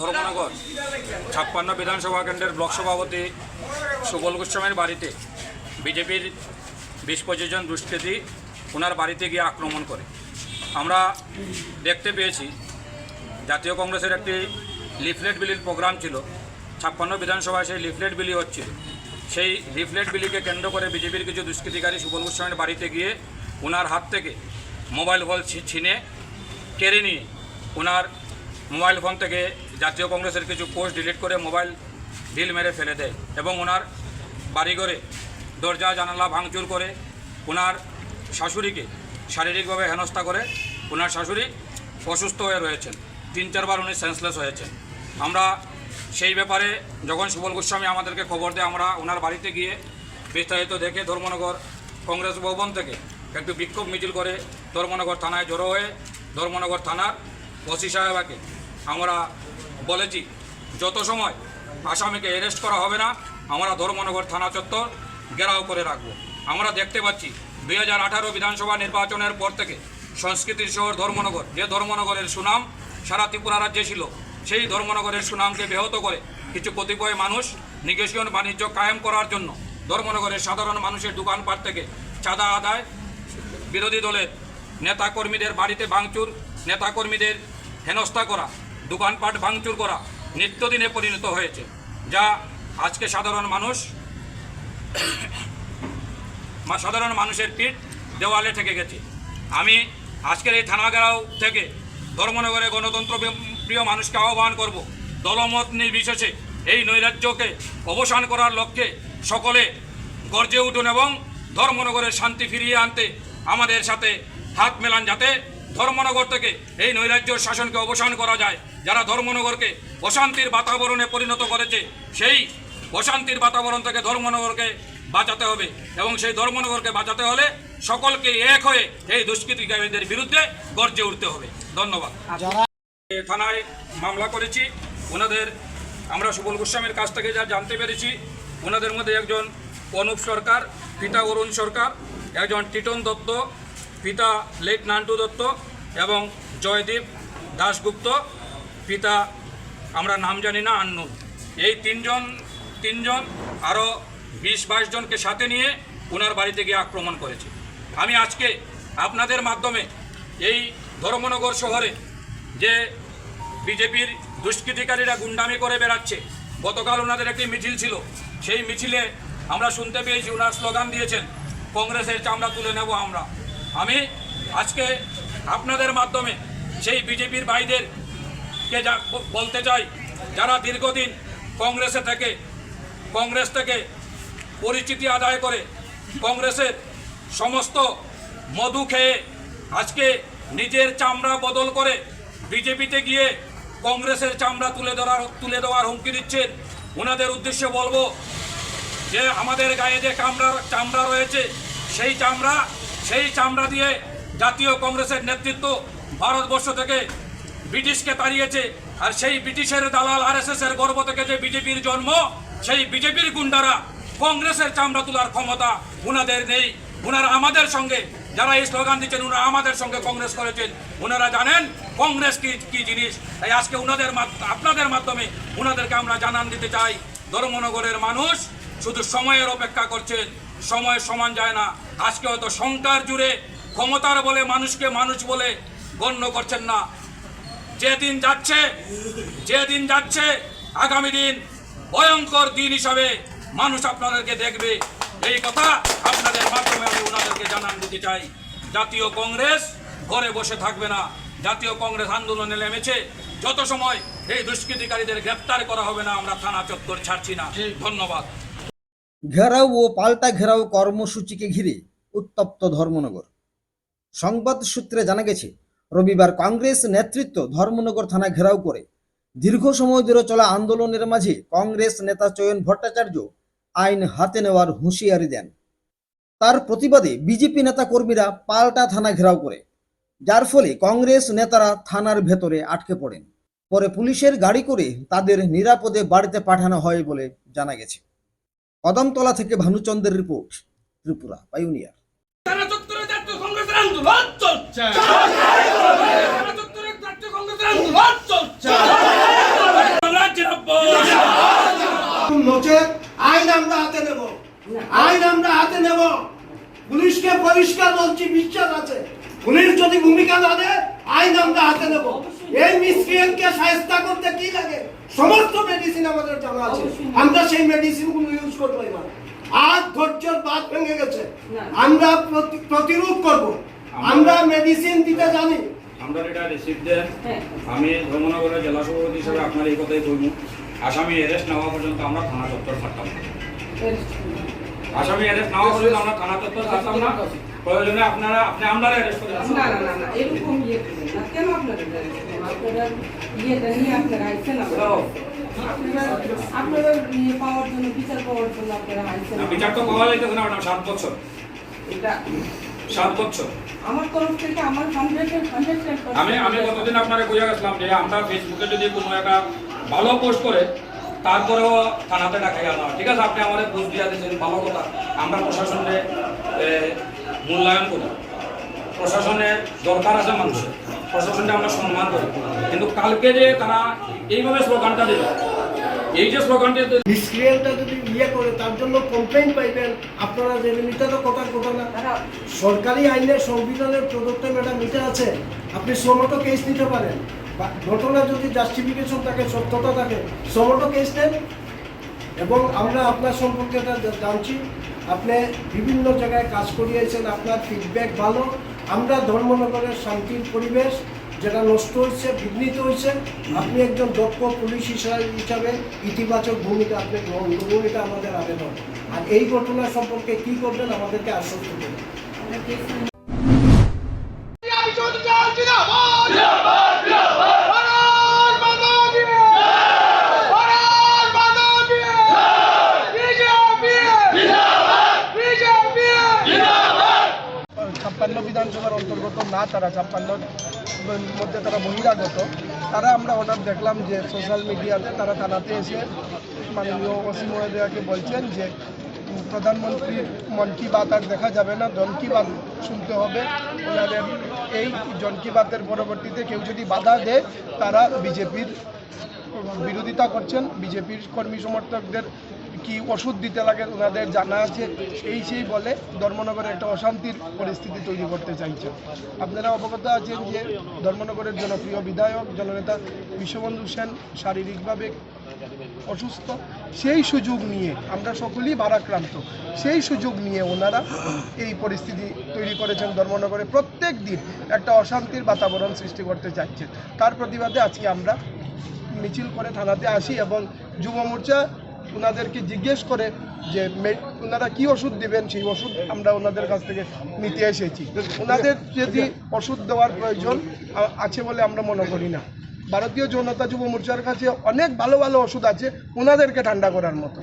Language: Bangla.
ধর্মনগর, ছাপ্পান্ন বিধানসভা কেন্দ্রের ব্লক সভাপতি সুবল গোস্বামীর বাড়িতে বিজেপির বিশ পঁচিশ জন দুষ্কৃতী ওনার বাড়িতে গিয়ে আক্রমণ করে। আমরা দেখতে পেয়েছি, জাতীয় কংগ্রেসের একটি লিফলেট বিলির প্রোগ্রাম ছিল, ছাপ্পান্ন বিধানসভায় সেই লিফলেট বিলি হচ্ছিল। সেই লিফলেট বিলিকে কেন্দ্র করে বিজেপির কিছু দুষ্কৃতিকারী সুবল গোস্বামীর বাড়িতে গিয়ে ওনার হাত থেকে মোবাইল ফোন ছিনে কেড়ে নিয়ে ওনার মোবাইল ফোন থেকে জাতীয় কংগ্রেসের কিছু পোস্ট ডিলিট করে মোবাইল ঢিল মেরে ফেলে দেয় এবং ওনার বাড়িঘরে দরজা, জানালা ভাঙচুর করে ওনার শাশুড়িকে শারীরিকভাবে হেনস্থা করে ওনার শাশুড়ি অসুস্থ হয়ে রয়েছেন। তিন, চারবার উনি সেন্সলেস হয়েছেন। আমরা সেই ব্যাপারে যখন সুবল গোস্বামী আমাদেরকে খবর দেয়, আমরা ওনার বাড়িতে গিয়ে বিস্তারিত দেখে ধর্মনগর কংগ্রেস ভবন থেকে একটু বিক্ষোভ মিছিল করে ধর্মনগর থানায় জড়ো হয়ে ধর্মনগর থানার ওসি সাহেবাকে আমরা বলেছি, যত সময় আসামিকে অ্যারেস্ট করা হবে না, আমরা ধর্মনগর থানা চত্বর ঘেরাও করে রাখব। আমরা দেখতে পাচ্ছি, দুই হাজার আঠারো বিধানসভা নির্বাচনের পর থেকে সংস্কৃতির শহর ধর্মনগর, যে ধর্মনগরের সুনাম সারা ত্রিপুরা রাজ্যে ছিল, সেই ধর্মনগরের সুনামকে ব্যাহত করে কিছু কতিপয় মানুষ নিকেশন বাণিজ্য কায়েম করার জন্য ধর্মনগরের সাধারণ মানুষের দোকানপাট থেকে চাঁদা আদায়, বিরোধী দলের নেতাকর্মীদের বাড়িতে ভাঙচুর, নেতাকর্মীদের হেনস্থা করা দোকানপাট ভাঙচুর করা নিত্যদিনে পরিণত হয়েছে। যা আজকে সাধারণ মানুষ সাধারণ মানুষের পিঠ দেওয়ালে ঠেকে গেছে। আমি আজকের এই থানাগাঁও থেকে ধর্মনগরে গণতন্ত্র প্রিয় মানুষকে আহ্বান করব। দলমত নির্বিশেষে এই নৈরাজ্যকে অবসান করার লক্ষ্যে সকলে গর্জে উঠুন এবং ধর্মনগরের শান্তি ফিরিয়ে আনতে আমাদের সাথে হাত মেলান যাতে ধর্মনগর থেকে এই নৈরাজ্য শাসনকে অবসান করা যায়। যারা ধর্মনগরকে অশান্তির বাতাবরণে পরিণত করেছে সেই অশান্তির বাতাবরণ থেকে ধর্মনগরকে বাঁচাতে হবে এবং সেই ধর্মনগরকে বাঁচাতে হলে সকলকে এক হয়ে এই দুষ্কৃতিকারীদের বিরুদ্ধে গর্জে উঠতে হবে। ধন্যবাদ। থানায় মামলা করেছি ওনাদের আমরা সুবল গোস্বামীর কাছ থেকে যা জানতে পেরেছি ওনাদের মধ্যে একজন অনুপ সরকার পিতা অরুণ সরকার একজন টিটন দত্ত পিতা লেট নান্টু দত্ত এবং জয়দীপ দাশগুপ্ত, পিতা আমরা নাম জানি না আন্নুন এই তিনজন তিনজন আরও বিশ, বাইশ জনকে সাথে নিয়ে ওনার বাড়িতে গিয়ে আক্রমণ করেছে। আমি আজকে আপনাদের মাধ্যমে এই ধর্মনগর শহরে যে বিজেপির দুষ্কৃতিকারীরা গুন্ডামি করে বেড়াচ্ছে, গতকাল ওনাদের একটি মিছিল ছিল। সেই মিছিলে আমরা শুনতে পেয়েছি ওনার স্লোগান দিয়েছেন, কংগ্রেসের চামড়া তুলে নেব আমরা। আমি আজকে আপনাদের মাধ্যমে সেই বিজেপির ভাইদেরকে যা বলতে চাই, যারা দীর্ঘদিন কংগ্রেসে থেকে, কংগ্রেস থেকে পরিচিতি আদায় করে কংগ্রেসের সমস্ত মধু খেয়ে আজকে নিজের চামড়া বদল করে বিজেপিতে গিয়ে কংগ্রেসের চামড়া তুলে ধরার, তুলে দেওয়ার হুমকি দিচ্ছেন, ওনাদের উদ্দেশ্যে বলব যে আমাদের গায়ে যে চামড়া চামড়া রয়েছে, সেই চামড়া সেই চামড়া দিয়ে জাতীয় কংগ্রেসের নেতৃত্ব ভারতবর্ষ থেকে ব্রিটিশকে তাড়িয়েছে। আর সেই ব্রিটিশের দালাল আর এর গর্ব থেকে যে বিজেপির জন্ম, সেই বিজেপির গুন্ডারা কংগ্রেসের চামড়া তোলার ক্ষমতা ওনাদের নেই। ওনারা আমাদের সঙ্গে, যারা এই স্লোগান দিচ্ছেন ওনারা আমাদের সঙ্গে কংগ্রেস করেছেন। ওনারা জানেন কংগ্রেস কি কি জিনিস। তাই আজকে ওনাদের আপনাদের মাধ্যমে ওনাদেরকে আমরা জানান দিতে চাই। ধর্মনগরের মানুষ শুধু সময়ের অপেক্ষা করছেন, সময় সমান যায় না। আজকে হয়তো সংকার জুড়ে ক্ষমতার বলে মানুষকে মানুষ বলে গণ্য করছেন না। যেদিন যাচ্ছে যেদিন যাচ্ছে আগামী দিন ভয়ঙ্কর দিন হিসাবে মানুষ আপনাদেরকে দেখবে। এই কথা আপনাদের মাধ্যমে আমি ওনাদেরকে জানান দিতে চাই। জাতীয় কংগ্রেস ঘরে বসে থাকবে না। জাতীয় কংগ্রেস আন্দোলনে নেমেছে। যত সময় এই দুষ্কৃতিকারীদের গ্রেপ্তার করা হবে না আমরা থানা চত্বর ছাড়ছি না। ধন্যবাদ। ঘেরাও ও পাল্টা ঘেরাও কর্মসূচিকে ঘিরে উত্তপ্ত ধর্মনগর। সংবাদ সূত্রে জানা গেছে, রবিবার কংগ্রেস নেতৃত্ব ধর্মনগর থানা ঘেরাও করে দীর্ঘ সময় ধরে চলা আন্দোলনের মাঝে কংগ্রেস নেতা চয়ন ভট্টাচার্য আইন হাতে নেওয়ার হুঁশিয়ারি দেন। তার প্রতিবাদে বিজেপি নেতা কর্মীরা পাল্টা থানা ঘেরাও করে, যার ফলে কংগ্রেস নেতারা থানার ভেতরে আটকে পড়েন। পরে পুলিশের গাড়ি করে তাদের নিরাপদে বাড়িতে পাঠানো হয় বলে জানা গেছে। কদমতলা থেকে ভানুচন্দ্রের রিপোর্ট, ত্রিপুরা পাইওনিয়ার আইন আমরা হাতে নেব। আইন আমরা হাতে করতে কি লাগে? সমস্ত মেডিসিন আমাদের জানা আছে। আমরা সেই মেডিসিনগুলো ইউজ করব এবার। আর ধৈর্যের বাদ ভেঙে গেছে। আমরা প্রতিরোধ করব। আমরা মেডিসিন দিতে জানি। আমরা এটা রিসিভ দেন আমি ধর্মনগরের জেলা সভাপতি হিসেবে আপনার এই কথাই বলব। আসামি অ্যারেস্ট নেওয়া পর্যন্ত আমরা থানা চত্বর থাকতাম না। আসামি অ্যারেস্ট নেওয়া পর্যন্ত আমরা থানা চত্বর থাকতাম না। প্রয়োজনে আপনারা আপনি আমরা অ্যারেস্ট করে না না না না এরকম ইয়ে কেন আপনারা জানেন? আপনারা ইয়েটা নিয়ে আপনারা আইছেন আপনারা আপনারা আপনারা ইয়ে পাওয়ার জন্য বিচার পাওয়ার জন্য আপনারা আইছেন না, বিচার তো পাওয়া যাইতেছে না ম্যাডাম সাত বছর। এটা সাত বছর। আমার তরফ থেকে আমার হান্ড্রেড হান্ড্রেড আমি আমি গতদিন আপনারা বোঝা গেছিলাম যে আমরা ফেসবুকে যদি কোনো একটা ভালো পোস্ট করে তারপরেও থানাতে ডাকাই আনা ঠিক আছে আপনি আমাদের পোস্ট দিয়ে দিয়েছেন ভালো কথা। আমরা প্রশাসনে মূল্যায়ন করি। প্রশাসনের দরকার আছে মানুষের। প্রশাসনকে আমরা সম্মান করি। কিন্তু কালকে যে তারা এইভাবে স্লোগানটা দিল এই যে স্লোগানটি মিসক্রিয়েন্টটা যদি ইয়ে করে তার জন্য কমপ্লেইন পাইবেন। আপনারা জেনে নিতে তো কথা কথা না। সরকারি আইনে সংবিধানের প্রদত্ত ম্যাডাম এটা আছে আপনি সমতো কেস নিতে পারেন। বা ঘটনা যদি জাস্টিফিকেশন থাকে সত্যতা থাকে সমতো কেস নেন। এবং আমরা আপনার সম্পর্কে এটা জানছি। আপনি বিভিন্ন জায়গায় কাজ করিয়েছেন আপনার ফিডব্যাক ভালো। আমরা ধর্মনগরের শান্তির পরিবেশ। যেটা নষ্ট হয়েছে, বিঘ্নিত হয়েছে, আপনি একজন দক্ষ পুলিশ হিসাবে ইতিবাচক ভূমিকা আপনি গ্রহণ করুন, এটা আমাদের আবেদন। আর এই ঘটনা সম্পর্কে কি করবেন আমাদেরকে আশ্বস্ত কেস ছাপ্পান্ন বিধানসভার অন্তর্গত না, তারা ছাপ্পান্নর মধ্যে তারা বহিরাগত তারা আমরা হঠাৎ দেখলাম যে সোশ্যাল মিডিয়াতে তারা থানাতে এসে মাননীয় ওসি মহোদয়াকে বলছেন যে প্রধানমন্ত্রীর মন কি বাত আর দেখা যাবে না জন কি বাত শুনতে হবে। ওনাদের এই জন কি বাতের পরবর্তীতে কেউ যদি বাধা দেয়, তারা বিজেপির বিরোধিতা করছেন। বিজেপির কর্মী সমর্থকদের কি ওষুধ দিতে লাগে ওনাদের জানা আছে? এই সেই বলে ধর্মনগরে একটা অশান্তির পরিস্থিতি তৈরি করতে চাইছেন আপনারা অবগত আছেন যে ধর্মনগরের জনপ্রিয় বিধায়ক, জননেতা বিশ্ববন্ধু সেন শারীরিকভাবে অসুস্থ। সেই সুযোগ নিয়ে আমরা সকলেই ভারাক্রান্ত। সেই সুযোগ নিয়ে ওনারা এই পরিস্থিতি তৈরি করেছেন ধর্মনগরে। প্রত্যেক দিন একটা অশান্তির বাতাবরণ সৃষ্টি করতে চাইছেন তার প্রতিবাদে আজকে আমরা মিছিল করে থানাতে আসি এবং যুব মোর্চা ওনাদেরকে জিজ্ঞেস করে যে ওনারা কি ওষুধ দিবেন? সেই ওষুধ আমরা ওনাদের কাছ থেকে নিতে এসেছি। ওনাদের যদি ওষুধ দেওয়ার প্রয়োজন আছে বলে আমরা মনে করি না। ভারতীয় জনতা যুব মোর্চার কাছে অনেক ভালো ভালো ওষুধ আছে ওনাদেরকে ঠান্ডা করার মতো।